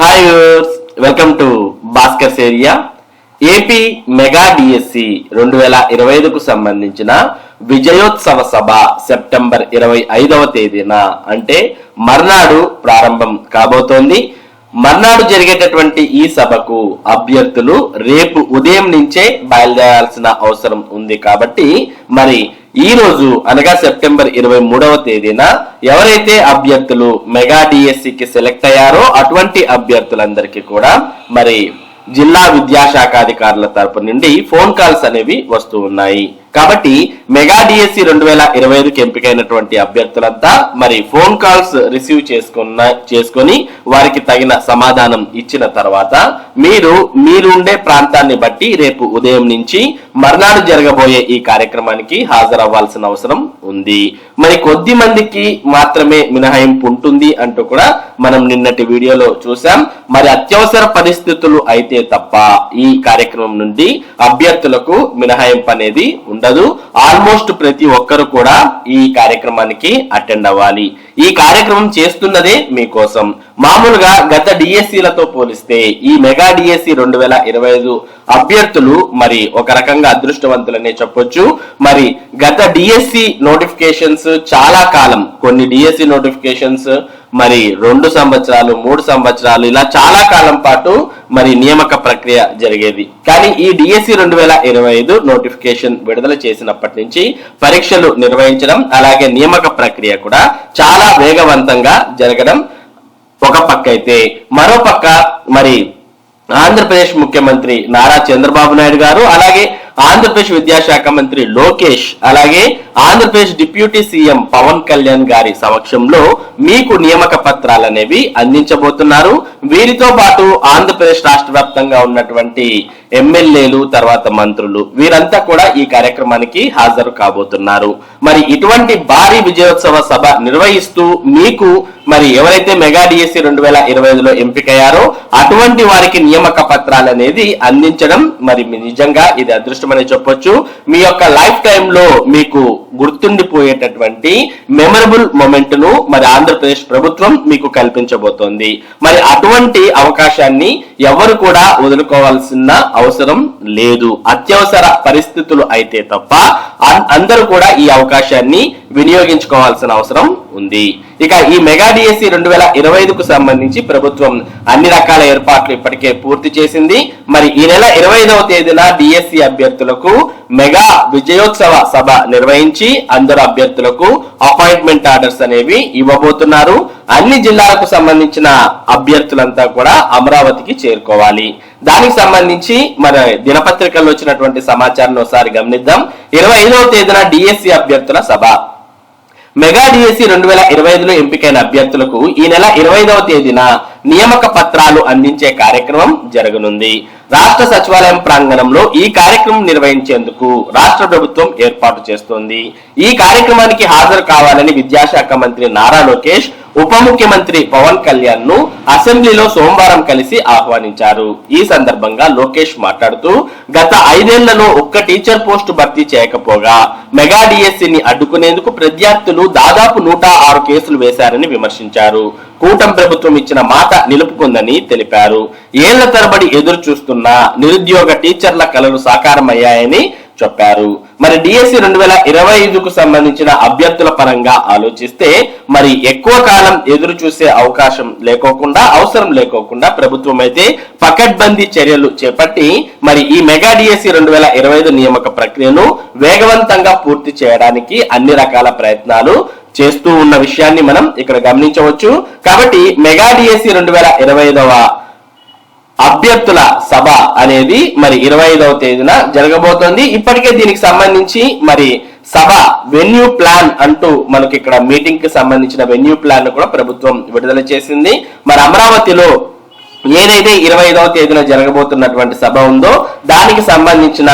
Hi welcome to Bhaskar's area AP mega DSC రెండు వేల ఇరవై ఐదుకు సంబంధించిన విజయోత్సవ సభ సెప్టెంబర్ ఇరవై ఐదవ తేదీన అంటే మర్నాడు ప్రారంభం కాబోతోంది. మర్నాడు జరిగేటటువంటి ఈ సభకు అభ్యర్థులు రేపు ఉదయం నుంచే బయలుదేరాల్సిన అవసరం ఉంది కాబట్టి మరి ఈ రోజు అనగా సెప్టెంబర్ ఇరవై మూడవ తేదీన ఎవరైతే అభ్యర్థులు మెగా డిఎస్సికి సెలెక్ట్ అయ్యారో అటువంటి అభ్యర్థులందరికీ కూడా మరి జిల్లా విద్యాశాఖ అధికారుల తరపు నుండి ఫోన్ కాల్స్ అనేవి వస్తూ ఉన్నాయి. కాబట్టి మెగా డిఎస్సి రెండు వేల ఇరవై ఐదుకి ఎంపికైనటువంటి అభ్యర్థులంతా మరి ఫోన్ కాల్స్ రిసీవ్ చేసుకున్న చేసుకొని వారికి తగిన సమాధానం ఇచ్చిన తర్వాత మీరు మీరుండే ప్రాంతాన్ని బట్టి రేపు ఉదయం నుంచి మర్నాడు జరగబోయే ఈ కార్యక్రమానికి హాజరవ్వాల్సిన అవసరం ఉంది. మరి కొద్ది మందికి మాత్రమే మినహాయింపు ఉంటుంది అంటూ కూడా మనం నిన్నటి వీడియోలో చూసాం మరి అత్యవసర పరిస్థితులు అయితే తప్ప ఈ కార్యక్రమం నుండి అభ్యర్థులకు మినహాయింపు అనేది ఉండదు. ఆల్మోస్ట్ ప్రతి ఒక్కరు కూడా ఈ కార్యక్రమానికి అటెండ్ అవ్వాలి. ఈ కార్యక్రమం చేస్తున్నదే మీకోసం. మామూలుగా గత డిఎస్సీలతో పోలిస్తే ఈ మెగా డిఎస్సి రెండు వేల ఇరవై ఐదు అభ్యర్థులు మరి ఒక రకంగా అదృష్టవంతులనే చెప్పొచ్చు. మరి గత డిఎస్సి నోటిఫికేషన్స్ చాలా కాలం కొన్ని డిఎస్సి నోటిఫికేషన్స్ మరి రెండు సంవత్సరాలు మూడు సంవత్సరాలు ఇలా చాలా కాలం పాటు మరి నియామక ప్రక్రియ జరిగేది. కానీ ఈ డిఎస్సి రెండు వేల ఇరవై ఐదు నోటిఫికేషన్ విడుదల చేసినప్పటి నుంచి పరీక్షలు నిర్వహించడం అలాగే నియామక ప్రక్రియ కూడా చాలా వేగవంతంగా జరగడం ఒక పక్క అయితే. మరో పక్క మరి ఆంధ్రప్రదేశ్ ముఖ్యమంత్రి నారా చంద్రబాబు నాయుడు గారు అలాగే ఆంధ్రప్రదేశ్ విద్యాశాఖ మంత్రి లోకేష్ అలాగే ఆంధ్రప్రదేశ్ డిప్యూటీ సీఎం పవన్ కళ్యాణ్ గారి సమక్షంలో మీకు నియామక పత్రాలు అనేవి అందించబోతున్నారు. వీరితో పాటు ఆంధ్రప్రదేశ్ రాష్ట్ర వ్యాప్తంగా ఉన్నటువంటి ఎమ్మెల్యేలు తర్వాత మంత్రులు వీరంతా కూడా ఈ కార్యక్రమానికి హాజరు కాబోతున్నారు. మరి ఇటువంటి భారీ విజయోత్సవ సభ నిర్వహిస్తూ మీకు మరి ఎవరైతే మెగా డిఎస్సి రెండు వేల ఇరవై ఐదులో ఎంపికయ్యారో అటువంటి వారికి నియామక పత్రాలు అనేది అందించడం మరి నిజంగా ఇది అదృష్టమని చెప్పొచ్చు. మీ యొక్క లైఫ్ టైంలో మీకు గుర్తుండిపోయేటటువంటి మెమరబుల్ మొమెంట్ను మరి ఆంధ్రప్రదేశ్ ప్రభుత్వం మీకు కల్పించబోతోంది. మరి అటువంటి అవకాశాన్ని ఎవరు కూడా వదులుకోవాల్సిన అవసరం లేదు. అత్యవసర పరిస్థితులు అయితే తప్ప అందరూ కూడా ఈ అవకాశాన్ని వినియోగించుకోవాల్సిన అవసరం ఉంది. ఇక ఈ మెగా డిఎస్సి రెండు వేల ఇరవై ఐదుకు సంబంధించి ప్రభుత్వం అన్ని రకాల ఏర్పాట్లు ఇప్పటికే పూర్తి చేసింది. మరి ఈ నెల ఇరవై ఐదవ తేదీన డిఎస్సి అభ్యర్థులకు మెగా విజయోత్సవ సభ నిర్వహించి అందరు అభ్యర్థులకు అపాయింట్మెంట్ ఆర్డర్స్ అనేవి ఇవ్వబోతున్నారు. అన్ని జిల్లాలకు సంబంధించిన అభ్యర్థులంతా కూడా అమరావతికి చేరుకోవాలి. దానికి సంబంధించి మన దినపత్రికల్లో వచ్చినటువంటి సమాచారాన్ని ఒకసారి గమనిద్దాం. ఇరవై ఐదవ తేదీన డిఎస్సి అభ్యర్థుల సభ. మెగా డిఎస్సి రెండు వేల ఇరవై ఐదులో ఎంపికైన అభ్యర్థులకు ఈ నెల ఇరవై ఐదవ తేదీన నియామక పత్రాలు అందించే కార్యక్రమం జరగనుంది. రాష్ట్ర సచివాలయం ప్రాంగణంలో ఈ కార్యక్రమం నిర్వహించేందుకు రాష్ట్ర ప్రభుత్వం ఏర్పాటు చేస్తోంది. ఈ కార్యక్రమానికి హాజరు కావాలని విద్యాశాఖ మంత్రి నారా లోకేష్ ఉప ముఖ్యమంత్రి పవన్ కళ్యాణ్ను అసెంబ్లీలో సోమవారం కలిసి ఆహ్వానించారు. ఈ సందర్భంగా లోకేష్ మాట్లాడుతూ గత ఐదేళ్ళలో ఒక్క టీచర్ పోస్టు భర్తీ చేయకపోగా మెగా డిఎస్సిని అడ్డుకునేందుకు ప్రత్యర్థులు దాదాపు నూట ఆరు కేసులు వేశారని విమర్శించారు. కూటమి ప్రభుత్వం ఇచ్చిన మాట నిలుపుకుందని తెలిపారు. ఏళ్ళ తరబడి ఎదురు చూస్తున్న నిరుద్యోగ టీచర్ల కలలు సాకారమయ్యాయని చెప్పారు. మరి డిఎస్సి రెండు వేల ఇరవై ఐదుకు సంబంధించిన అభ్యర్థుల పరంగా ఆలోచిస్తే మరి ఎక్కువ కాలం ఎదురు చూసే అవకాశం లేకోకుండా అవసరం లేకోకుండా ప్రభుత్వం అయితే పకడ్బందీ చర్యలు చేపట్టి మరి ఈ మెగా డిఎస్సి రెండు వేల ఇరవై ఐదు నియామక ప్రక్రియను వేగవంతంగా పూర్తి చేయడానికి అన్ని రకాల ప్రయత్నాలు చేస్తూ ఉన్న విషయాన్ని మనం ఇక్కడ గమనించవచ్చు. కాబట్టి మెగా డిఎస్సి రెండు వేల ఇరవై ఐదవ అభ్యర్థుల సభ అనేది మరి ఇరవై ఐదవ తేదీన జరగబోతోంది. ఇప్పటికే దీనికి సంబంధించి మరి సభ వెన్యూ ప్లాన్ అంటూ మనకి ఇక్కడ మీటింగ్కి సంబంధించిన వెన్యూ ప్లాన్ కూడా ప్రభుత్వం విడుదల చేసింది. మరి అమరావతిలో ఏదైతే ఇరవై ఐదవ తేదీన జరగబోతున్నటువంటి సభ ఉందో దానికి సంబంధించిన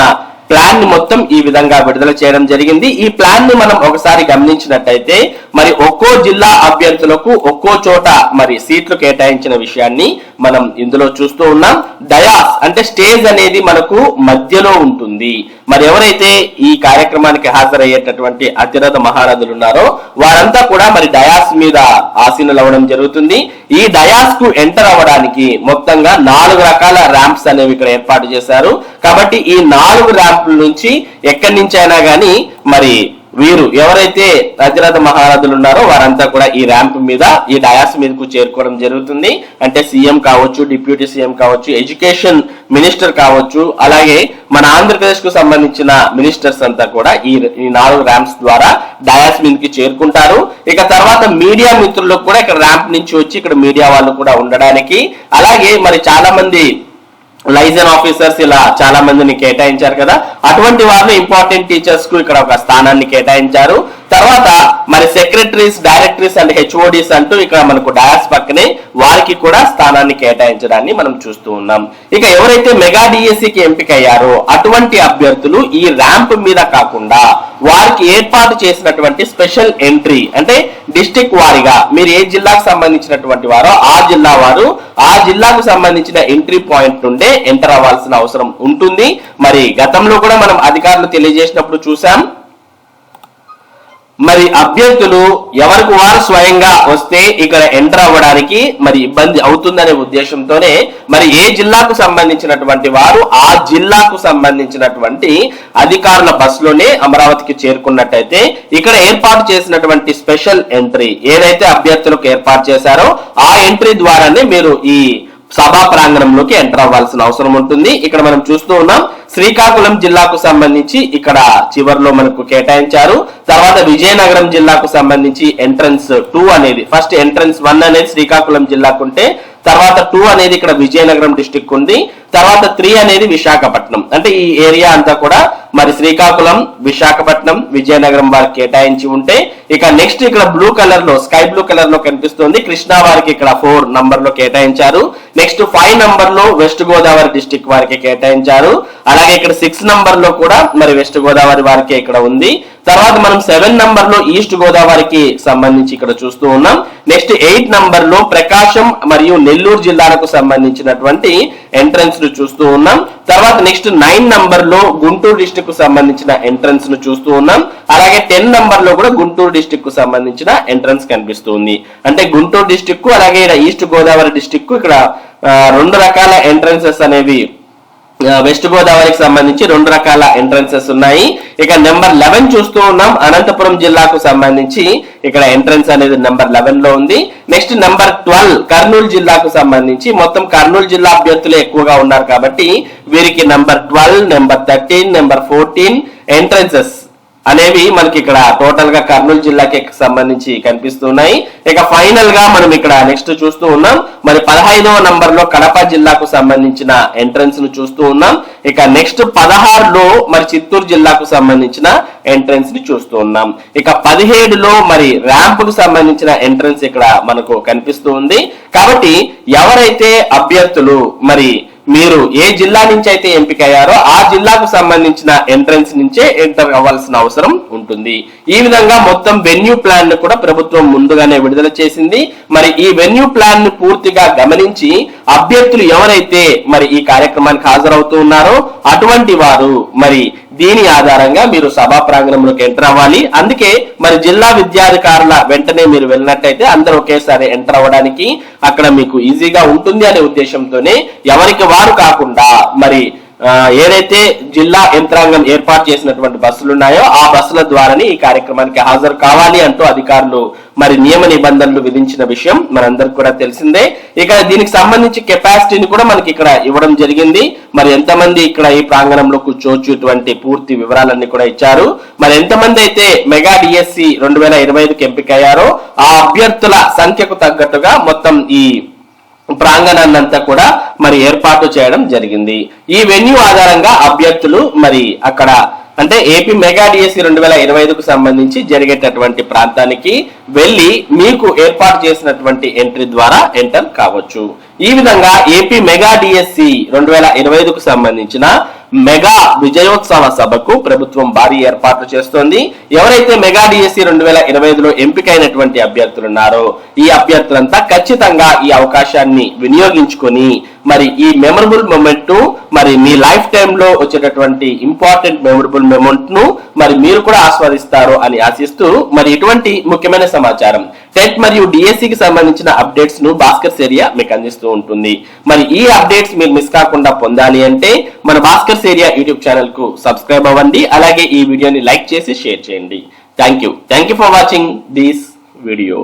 ప్లాన్ని మొత్తం ఈ విధంగా విడుదల చేయడం జరిగింది. ఈ ప్లాన్ని మనం ఒకసారి గమనించినట్టయితే మరి ఒక్కో జిల్లా అభ్యర్థులకు ఒక్కో చోట మరి సీట్లు కేటాయించిన విషయాన్ని మనం ఇందులో చూస్తూ ఉన్నాం. దయా అంటే స్టేజ్ అనేది మనకు మధ్యలో ఉంటుంది. మరి ఎవరైతే ఈ కార్యక్రమానికి హాజరయ్యేటటువంటి అతిరథ మహారథులు ఉన్నారో వారంతా కూడా మరి డయాస్ మీద ఆసీనులు అవ్వడం జరుగుతుంది. ఈ డయాస్కు ఎంటర్ అవ్వడానికి మొత్తంగా నాలుగు రకాల ర్యాంప్స్ అనేవి ఇక్కడ ఏర్పాటు చేశారు. కాబట్టి ఈ నాలుగు ర్యాంపుల నుంచి ఎక్కడి నుంచి అయినా కానీ మరి వీరు ఎవరైతే రజరథ మహారథులు ఉన్నారో వారంతా కూడా ఈ ర్యాంప్ మీద ఈ డయాస్ మీదకు చేరుకోవడం జరుగుతుంది. అంటే సీఎం కావచ్చు డిప్యూటీ సీఎం కావచ్చు ఎడ్యుకేషన్ మినిస్టర్ కావచ్చు అలాగే మన ఆంధ్రప్రదేశ్కు సంబంధించిన మినిస్టర్స్ అంతా కూడా ఈ ఈ నాలుగు ర్యాంప్స్ ద్వారా డయాస్ మీదకి చేరుకుంటారు. ఇక తర్వాత మీడియా మిత్రులకు కూడా ఇక్కడ ర్యాంప్ నుంచి వచ్చి ఇక్కడ మీడియా వాళ్ళు కూడా ఉండడానికి. అలాగే మరి చాలా మంది లైజన్ ఆఫీసర్స్ ఇలా చాలా మందిని కేటాయించారు కదా. అటువంటి వారిని ఇంపార్టెంట్ టీచర్స్కు ఇక్కడ ఒక స్థానాన్ని కేటాయించారు. తర్వాత మరి సెక్రటరీస్ డైరెక్టరీస్ అండ్ హెచ్ఓడిస్ అంటూ ఇక్కడ మనకు డయాస్ పక్కనే వారికి కూడా స్థానాన్ని కేటాయించడాన్ని మనం చూస్తూ ఉన్నాం. ఇక ఎవరైతే మెగా డిఎస్సికి కి ఎంపికయ్యారో అటువంటి అభ్యర్థులు ఈ ర్యాంప్ మీద కాకుండా వారికి ఏర్పాటు చేసినటువంటి స్పెషల్ ఎంట్రీ అంటే డిస్టిక్ వారిగా మీరు ఏ జిల్లాకు సంబంధించినటువంటి వారో ఆ జిల్లా వారు ఆ జిల్లాకు సంబంధించిన ఎంట్రీ పాయింట్ నుండే ఎంటర్ అవ్వాల్సిన అవసరం ఉంటుంది. మరి గతంలో కూడా మనం అధికారులు తెలియజేసినప్పుడు చూసాం మరి అభ్యర్థులు ఎవరికి వారు స్వయంగా వస్తే ఇక్కడ ఎంటర్ అవ్వడానికి మరి ఇబ్బంది అవుతుందనే ఉద్దేశంతోనే మరి ఏ జిల్లాకు సంబంధించినటువంటి వారు ఆ జిల్లాకు సంబంధించినటువంటి అధికారుల బస్సులోనే అమరావతికి చేరుకున్నట్టయితే ఇక్కడ ఏర్పాటు చేసినటువంటి స్పెషల్ ఎంట్రీ ఏదైతే అభ్యర్థులకు ఏర్పాటు చేశారో ఆ ఎంట్రీ ద్వారానే మీరు ఈ సభా ప్రాంగణంలోకి ఎంటర్ అవ్వాల్సిన అవసరం ఉంటుంది. ఇక్కడ మనం చూస్తూ ఉన్నాం శ్రీకాకుళం జిల్లాకు సంబంధించి ఇక్కడ చివర్లో మనకు కేటాయించారు. తర్వాత విజయనగరం జిల్లాకు సంబంధించి ఎంట్రన్స్ టూ అనేది ఫస్ట్ ఎంట్రన్స్ వన్ అనేది శ్రీకాకుళం జిల్లాకు ఉంటే తర్వాత టూ అనేది ఇక్కడ విజయనగరం డిస్టిక్ ఉంది. తర్వాత త్రీ అనేది విశాఖపట్నం. అంటే ఈ ఏరియా అంతా కూడా మరి శ్రీకాకుళం విశాఖపట్నం విజయనగరం వారికి కేటాయించి ఉంటే ఇక నెక్స్ట్ ఇక్కడ బ్లూ కలర్లో స్కై బ్లూ కలర్లో కనిపిస్తుంది. కృష్ణా వారికి ఇక్కడ ఫోర్ నంబర్లో కేటాయించారు. నెక్స్ట్ ఫైవ్ నంబర్లో వెస్ట్ గోదావరి డిస్టిక్ వారికి కేటాయించారు. అలాగే ఇక్కడ సిక్స్ నంబర్లో కూడా మరి వెస్ట్ గోదావరి వారికి ఇక్కడ ఉంది. తర్వాత మనం సెవెన్ నంబర్లో ఈస్ట్ గోదావరికి సంబంధించి ఇక్కడ చూస్తూ ఉన్నాం. నెక్స్ట్ ఎయిట్ నంబర్లో ప్రకాశం మరియు నెల్లూరు జిల్లాలకు సంబంధించినటువంటి ఎంట్రన్స్ను చూస్తూ ఉన్నాం. తర్వాత నెక్స్ట్ నైన్ నంబర్లో గుంటూరు డిస్టిక్కు సంబంధించిన ఎంట్రన్స్ను చూస్తూ ఉన్నాం. అలాగే టెన్ నంబర్లో కూడా గుంటూరు డిస్టిక్కు సంబంధించిన ఎంట్రన్స్ కనిపిస్తుంది. అంటే గుంటూరు డిస్టిక్కు అలాగే ఇక్కడ ఈస్ట్ గోదావరి డిస్టిక్కు ఇక్కడ రెండు రకాల ఎంట్రన్సెస్ అనేవి వెస్ట్ గోదావరికి సంబంధించి రెండు రకాల ఎంట్రన్సెస్ ఉన్నాయి. ఇక నెంబర్ లెవెన్ చూస్తూ ఉన్నాం. అనంతపురం జిల్లాకు సంబంధించి ఇక్కడ ఎంట్రన్స్ అనేది నెంబర్ లెవెన్లో ఉంది. నెక్స్ట్ నెంబర్ ట్వెల్వ్ కర్నూలు జిల్లాకు సంబంధించి మొత్తం కర్నూలు జిల్లా అభ్యర్థులు ఎక్కువగా ఉన్నారు కాబట్టి వీరికి number twelve number thirteen number fourteen entrances అనేవి మనకి ఇక్కడ టోటల్గా కర్నూలు జిల్లాకి సంబంధించి కనిపిస్తున్నాయి. ఇక ఫైనల్గా మనం ఇక్కడ నెక్స్ట్ చూస్తూ ఉన్నాం. మరి పదహైదవ నంబర్లో కడప జిల్లాకు సంబంధించిన ఎంట్రన్స్ను చూస్తూ ఉన్నాం. ఇక నెక్స్ట్ పదహారులో మరి చిత్తూరు జిల్లాకు సంబంధించిన ఎంట్రన్స్ని చూస్తూ ఉన్నాం. ఇక పదిహేడులో మరి ర్యాంప్కు సంబంధించిన ఎంట్రన్స్ ఇక్కడ మనకు కనిపిస్తూ ఉంది. కాబట్టి ఎవరైతే అభ్యర్థులు మరి మీరు ఏ జిల్లా నుంచి అయితే ఎంపికయ్యారో ఆ జిల్లాకు సంబంధించిన ఎంట్రన్స్ నుంచే ఎంటర్ అవ్వాల్సిన అవసరం ఉంటుంది. ఈ విధంగా మొత్తం వెన్యూ ప్లాన్ను కూడా ప్రభుత్వం ముందుగానే విడుదల చేసింది. మరి ఈ వెన్యూ ప్లాన్ను పూర్తిగా గమనించి అభ్యర్థులు ఎవరైతే మరి ఈ కార్యక్రమానికి హాజరవుతూ ఉన్నారో అటువంటి వారు మరి దీని ఆధారంగా మీరు సభా ప్రాంగణంలోకి ఎంటర్ అవ్వాలి. అందుకే మరి జిల్లా విద్యాధికారుల వెంటనే మీరు వెళ్ళినట్టయితే అందరూ ఒకేసారి ఎంటర్ అవ్వడానికి అక్కడ మీకు ఈజీగా ఉంటుంది అనే ఉద్దేశంతోనే ఎవరికి వారు కాకుండా మరి ఏదైతే జిల్లా యంత్రాంగం ఏర్పాటు చేసినటువంటి బస్సులు ఉన్నాయో ఆ బస్సుల ద్వారానే ఈ కార్యక్రమానికి హాజరు కావాలి అంటూ అధికారులు మరి నియమ నిబంధనలు విధించిన విషయం మనందరికి కూడా తెలిసిందే. ఇక దీనికి సంబంధించి కెపాసిటీని కూడా మనకి ఇక్కడ ఇవ్వడం జరిగింది. మరి ఎంతమంది ఇక్కడ ఈ ప్రాంగణంలో కూర్చోవచ్చు ఇటువంటి పూర్తి వివరాలన్నీ కూడా ఇచ్చారు. మరి ఎంతమంది అయితే మెగా డిఎస్సి రెండు వేల ఇరవై ఐదుకి ఎంపికయ్యారో ఆ అభ్యర్థుల సంఖ్యకు తగ్గట్టుగా మొత్తం ఈ ప్రాంగణాన్నంతా కూడా మరి ఏర్పాటు చేయడం జరిగింది. ఈ వెన్యూ ఆధారంగా అభ్యర్థులు మరి అక్కడ అంటే ఏపీ మెగా డిఎస్సి రెండు వేల ఇరవై ఐదుకు సంబంధించి జరిగేటటువంటి ప్రాంతానికి వెళ్ళి మీకు ఏర్పాటు చేసినటువంటి ఎంట్రీ ద్వారా ఎంటర్ కావచ్చు. ఈ విధంగా ఏపీ మెగా డిఎస్సి రెండు వేల ఇరవై ఐదుకు సంబంధించిన మెగా విజయోత్సవ సభకు ప్రభుత్వం భారీ ఏర్పాట్లు చేస్తోంది. ఎవరైతే మెగా డిఎస్సి రెండు వేల ఇరవై ఐదులో ఎంపికైనటువంటి అభ్యర్థులు ఉన్నారో ఈ అభ్యర్థులంతా ఖచ్చితంగా ఈ అవకాశాన్ని వినియోగించుకొని మరి ఈ మెమరబుల్ మూమెంట్ మరి మీ లైఫ్ టైమ్లో వచ్చేటటువంటి ఇంపార్టెంట్ మెమరబుల్ మూమెంట్ను మరి మీరు కూడా ఆస్వాదిస్తారు అని ఆశిస్తూ మరి ఇటువంటి ముఖ్యమైన సమాచారం టెట్ మరియు డిఎస్సికి సంబంధించిన అప్డేట్స్ను భాస్కర్ ఏరియా మీకు అందిస్తూ ఉంటుంది. మరి ఈ అప్డేట్స్ మీరు మిస్ కాకుండా పొందాలి అంటే మన భాస్కర్ ఏరియా యూట్యూబ్ ఛానల్కు సబ్స్క్రైబ్ అవ్వండి. అలాగే ఈ వీడియోని లైక్ చేసి షేర్ చేయండి. Thank you. Thank you for watching this video.